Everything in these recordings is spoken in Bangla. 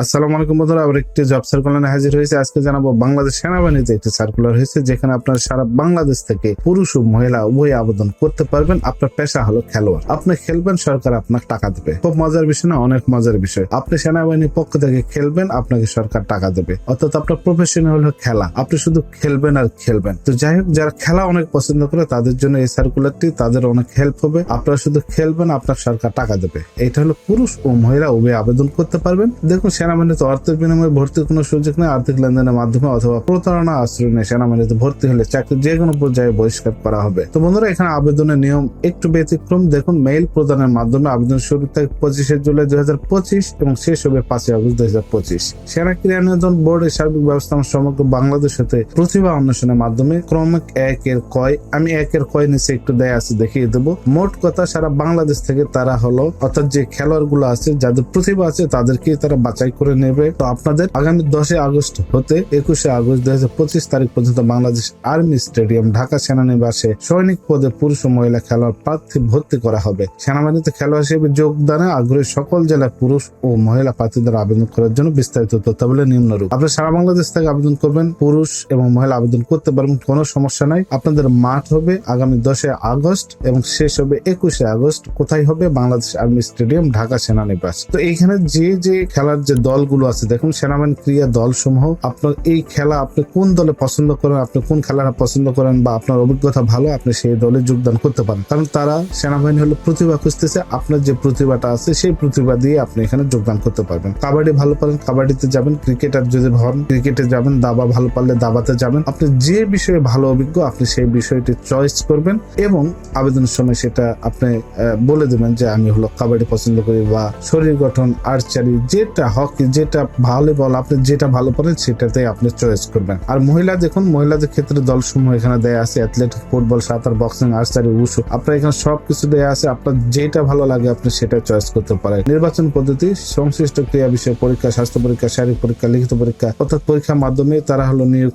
আসসালামু আলাইকুম বন্ধুরা, আবার একটি জব সার্কুলার হাজির হয়েছে। আজকে জানাব বাংলাদেশ সেনাবাহিনীতে একটি সার্কুলার হয়েছে, যেখানে আপনার সারা বাংলাদেশ থেকে পুরুষ ও মহিলা উভয় আবেদন করতে পারবেন। আপনার পেশা হলো খেলোয়াড়। আপনি খেলবেন, সরকার আপনাকে টাকা দেবে। খুব মজার বিষয় না, অনেক মজার বিষয়। আপনি সেনাবাহিনীর পক্ষ থেকে খেলবেন, আপনাকে সরকার টাকা দেবে। অর্থাৎ আপনার প্রফেশন হলো খেলা। আপনি শুধু খেলবেন আর খেলবেন। তো যাই হোক, যারা খেলা অনেক পছন্দ করে, তাদের জন্য এই সার্কুলারটি তাদের অনেক হেল্প হবে। আপনারা শুধু খেলবেন, আপনার সরকার টাকা দেবে। এটা হলো পুরুষ ও মহিলা উভয় আবেদন করতে পারবেন। দেখুন সেনাবাহিনীতে অর্থের বিনিময়ে ভর্তির কোনো সুযোগ নেই, আর্থিক লেনদেনের মাধ্যমে অথবা প্রতারণা আশ্রয় নেই সেনাবাহিনীতে ভর্তি হলে চাকরি যে কোনো পর্যায়ে বহিষ্কার করা হবে। তো বন্ধুরা, এখানে আবেদনের নিয়ম একটু ব্যতিক্রম। দেখুন, মেইল প্রদানের মাধ্যমে আবেদন শুরু থেকে পঁচিশে জুলাই দুই হাজার পঁচিশ এবং শেষ হবে পাঁচই আগস্ট দুই হাজার পঁচিশ। সেনা ক্রিয়ানুদান বোর্ডের সার্বিক ব্যবস্থা সমগ্র বাংলাদেশ হতে প্রতিভা অন্বেষণের মাধ্যমে ক্রমিক একের কয় আমি একের কয় নিচে একটু দেয় আছে, দেখিয়ে দেবো। মোট কথা, সারা বাংলাদেশ থেকে তারা হলো, অর্থাৎ যে খেলোয়াড়গুলো আছে, যাদের প্রতিভা আছে তাদেরকে তারা বাছাই করে নেবে। তো আপনাদের আগামী দশই আগস্ট হতে একুশে আগস্ট দুই হাজার পঁচিশ তারিখ পর্যন্ত বাংলাদেশ আর্মি স্টেডিয়াম ঢাকা সেনানিবাসে সৈনিক পদে পুরুষ ও মহিলা খেলোয়াড় প্রার্থী ভর্তি করা হবে। সেনাবাহিনীতে খেলোয়াড় হিসেবে যোগদানে আগ্রহী সকল জেলার পুরুষ ও মহিলা প্রার্থীদের আবেদন করার জন্য বিস্তারিত তথ্যাবলী নিম্নরূপ। আপনি সারা বাংলাদেশ থেকে আবেদন করবেন, পুরুষ এবং মহিলা আবেদন করতে পারবেন, কোনো সমস্যা নাই। আপনাদের মাঠ হবে আগামী দশই আগস্ট এবং শেষ হবে একুশে আগস্ট। কোথায় হবে? বাংলাদেশ আর্মি স্টেডিয়াম, ঢাকা সেনানিবাস। তো এইখানে যে যে খেলার যে দলগুলো আছে, দেখুন, সেনাবাহিনী ক্রিয়া দল সমূহ আপনার এই খেলা আপনি কোন দলে পছন্দ করেন, আপনি কোন খেলাটা পছন্দ করেন বা আপনার অভিজ্ঞতা ভালো, আপনি সেই দলে যোগদান করতে পারেন। কারণ তারা সেনাবাহিনী হলো প্রতিভা খুঁজতেছে, আপনার যে প্রতিভাটা আছে, সেই প্রতিভা দিয়ে আপনি এখানে যোগদান করতে পারবেন। কাবাডি ভালো পারেন, কাবাডিতে যাবেন, ক্রিকেটার যদি হন, ক্রিকেটে যাবেন, দাবা ভালো পারলে দাবাতে যাবেন, আপনি যে বিষয়ে ভালো অভিজ্ঞ, আপনি সেই বিষয়টি চয়েস করবেন এবং আবেদনের সময় সেটা আপনি বলে দেবেন যে, আমি হলো কাবাডি পছন্দ করি বা শরীর গঠন আর্চারি যেটা হকি যেটা ভলিবল আপনি যেটা ভালো পারেন সেটাতে আপনি চয়েস করবেন। আর মহিলা দেখুন, মহিলাদের ক্ষেত্রে দলসমূহ এখানে দেয়া আছে অ্যাথলেটিক ফুটবল সাঁতার বক্সিং আর্চারি উশু আপনার এখানে সবকিছু দেয়া আছে, আপনার যেটা ভালো লাগে, আপনি সেটা চয়েস করতে পারেন। নির্বাচন পদ্ধতি, সংশ্লিষ্ট ক্রিয়া বিষয় পরীক্ষা, স্বাস্থ্য পরীক্ষা, শারীরিক পরীক্ষা, লিখিত পরীক্ষা, অর্থাৎ পরীক্ষার মাধ্যমে তারা হলো নিয়োগ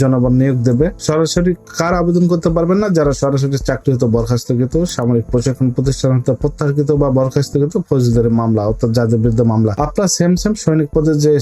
জনগণ নিয়োগ দেবে। সরাসরি কার আবেদন করতে পারবেন না, যারা সরাসরি চাকরি হতো বরখাস্তকৃত, সামরিক প্রশিক্ষণ প্রতিষ্ঠান হতে প্রত্যাহারকৃত বা বরখাস্তকৃত, ফৌজদারি মামলা, অর্থাৎ যাদের বিরুদ্ধে মামলা। আপনার সেম সেম সৈনিক পদে যে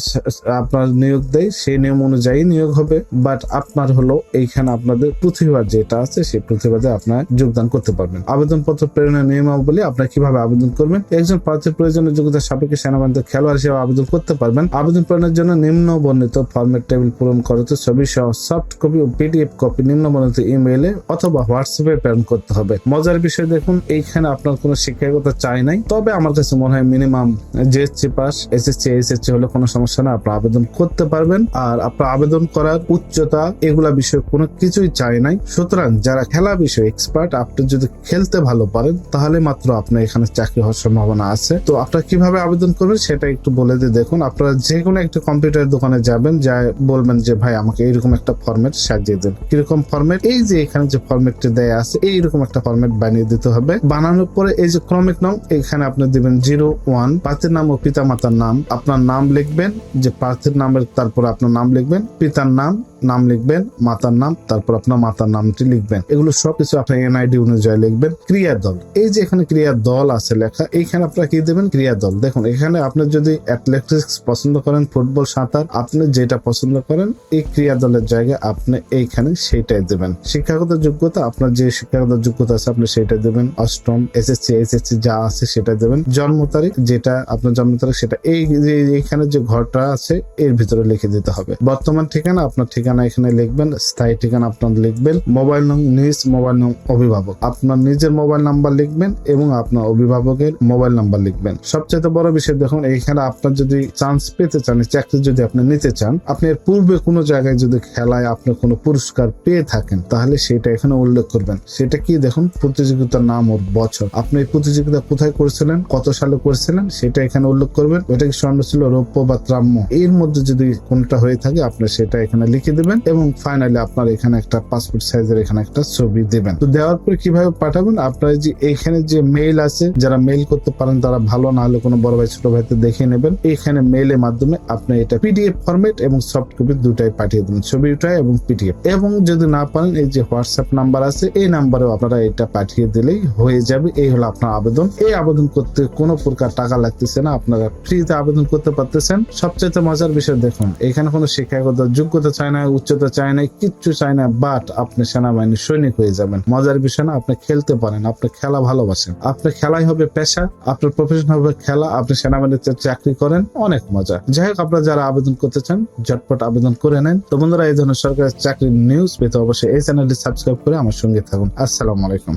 আপনার নিয়োগ দেয়, সেই নিয়ম অনুযায়ী নিয়োগ হবে। বাট আপনার হলো এইখানে আপনাদের প্রতিভা যেটা আছে, সেই প্রতিভাতে আপনার যোগদান করতে পারবেন। আবেদনপত্র প্রেরণের নিয়মাবলী আপনার কীভাবে আবেদন করবেন? একজন প্রার্থীর প্রয়োজনীয় যোগ্যতা সাপেক্ষে সেনাবাহিনীতে খেলোয়াড় হিসেবে আবেদন করতে পারবেন। আবেদন প্রেরণের জন্য নিম্ন বর্ণিত ফরম্যাট টেবিল পূরণ করতে ছবি সহ সফট কপি ও পিডিএফ কপি নিম্ন বর্ণিত ইমেইলে অথবা হোয়াটসঅ্যাপে প্রেরণ করতে হবে। মজার বিষয় দেখুন, এইখানে আপনার কোনো শিক্ষাগত চাই নাই। তবে আমার কাছে মনে হয় minimum GSC pass SSC SSC হলে কোনো সমস্যা না, আপনার আবেদন করতে পারবেন। আর আপনার আবেদন করার উচ্চতা এগুলা বিষয়ে কোনো কিছুই চাই নাই। সুতরাং যারা খেলা বিষয়ে এক্সপার্ট আপনি যদি খেলতে ভালো পারেন, তাহলে মাত্র আপনার এখানে চাকরি হওয়ার সম্ভাবনা আছে। তো আপনারা কীভাবে আবেদন করবেন সেটা একটু বলে দিয়ে দেখুন। আপনারা যে কোনো একটা কম্পিউটার দোকানে যাবেন যা বলবেন যে, ভাই, আমাকে এইরকম একটা ফরম্যাট সাজিয়ে দেন। কীরকম ফরম্যাট এই যে এখানে যে ফরম্যাটটি দেয়া আছে, এইরকম একটা ফরম্যাট বানিয়ে দিতে হবে। বানানোর পরে এই যে ক্রমিক নাম, এখানে আপনি দিবেন জিরো ওয়ান প্রার্থীর নাম ও পিতা মাতার নাম, আপনার নাম লিখবেন, যে প্রার্থীর নামের, তারপর আপনার নাম লিখবেন, পিতার নাম নাম লিখবেন, মাতার নাম, তারপর আপনার মাতার নামটি লিখবেন। এগুলো সবকিছু আপনার এনআইডি অনুযায়ী লিখবেন ক্রিয়া দল। এই যে এখানে ক্রিয়া দল আছে লেখা, এইখানে আপনারা কি দেবেন? ক্রিয়া দল। দেখুন, এখানে আপনি যদি অ্যাথলেটিক্স পছন্দ করেন ফুটবল সাঁতার, আপনি যেটা পছন্দ করেন, এই ক্রিয়া দলের জায়গায় আপনি এইখানে সেইটাই দেবেন। শিক্ষাগত যোগ্যতা, আপনার যে শিক্ষাগত যোগ্যতা আছে, আপনি সেটা দেবেন। অষ্টম এসএসসি এসএসসি যা আছে সেটা দেবেন। জন্ম তারিখ, যেটা, আপনার জন্ম তারিখ, সেটা এই যে এইখানে যে ঘরটা আছে, এর ভিতরে লিখে দিতে হবে। বর্তমান ঠিকানা, আপনার ঠিকানা এখানে লিখবেন, স্থায়ী ঠিকানা আপনার লিখবেন, মোবাইল নং নিজ, মোবাইল অভিভাবক। আপনার নিজের মোবাইল নাম্বার লিখবেন এবং আপনার অভিভাবকের মোবাইল নাম্বার লিখবেন। সবচেয়ে বড় বিষয় দেখুন, এইখানে আপনার যদি চান্স পেতে চান চাকরি যদি আপনি নিতে চান, আপনি এর পূর্বে কোনো জায়গায় যদি খেলায় আপনি কোনো পুরস্কার পেয়ে থাকেন, তাহলে সেটা এখানে উল্লেখ করবেন। সেটা কি দেখুন, প্রতিযোগিতার নাম ওর বছর। আপনি এই প্রতিযোগিতা কোথায় করেছিলেন, কত সালে করেছিলেন, সেটা এখানে উল্লেখ করবেন। ওইটা কি স্বর্ণ ছিল রৌপ্য বা ত্রাম্য। এর মধ্যে যদি কোনটা হয়ে থাকে, আপনি সেটা এখানে লিখে দেবেন এবং ফাইনালি আপনার এখানে একটা পাসপোর্ট সাইজের এখানে একটা ছবি দেবেন। তো দেওয়ার পরে কীভাবে পাঠাবেন? আপনার যে এখানে যে মেইল আছে, যারা মেইল করতে পারেন, তারা ভালো, না হলে কোনো বড় ভাই, ছোট ভাইতে দেখে নেবেন। এখানে মেইলের মাধ্যমে আপনি এটা পিডিএফ ফরম্যাট এবং সফট কপি দুটাই পাঠিয়ে দেবেন ছবিটা এবং পিডিএফ এবং যদি না পারেন, এই যে হোয়াটসঅ্যাপ নাম্বার আছে, এই নাম্বারেও আপনারা এটা পাঠিয়ে দিলেই হয়ে যাবে। এই হলো আপনার আবেদন। এই আবেদন করতে কোনো প্রকার টাকা লাগতেছে না। আপনারা ফ্রিতে আবেদন করতে পারতেছেন সবচেয়ে মজার বিষয় দেখুন, এখানে কোনো শিক্ষাগত যোগ্যতা চায় না, উচ্চতা চায় না, কিচ্ছু চায় না বাট আপনি সেনাবাহিনীর সৈনিক হয়ে যাবেন। মজার বিষয় না, আপনি খেলতে পারেন, আপনি খেলা ভালোবাসেন। আপনার খেলাই হবে পেশা, আপনার প্রফেশন হবে খেলা, আপনি সেনাবাহিনীতে চাকরি করেন, অনেক মজা। যাই হোক, আপনারা যারা আবেদন করতে চান, ঝটপট আবেদন করে নেন। তো বন্ধুরা, এই ধরনের সরকারি চাকরির নিউজ পেতে অবশ্যই এই চ্যানেলটি সাবস্ক্রাইব করে আমার সঙ্গে থাকুন। আসসালামু আলাইকুম।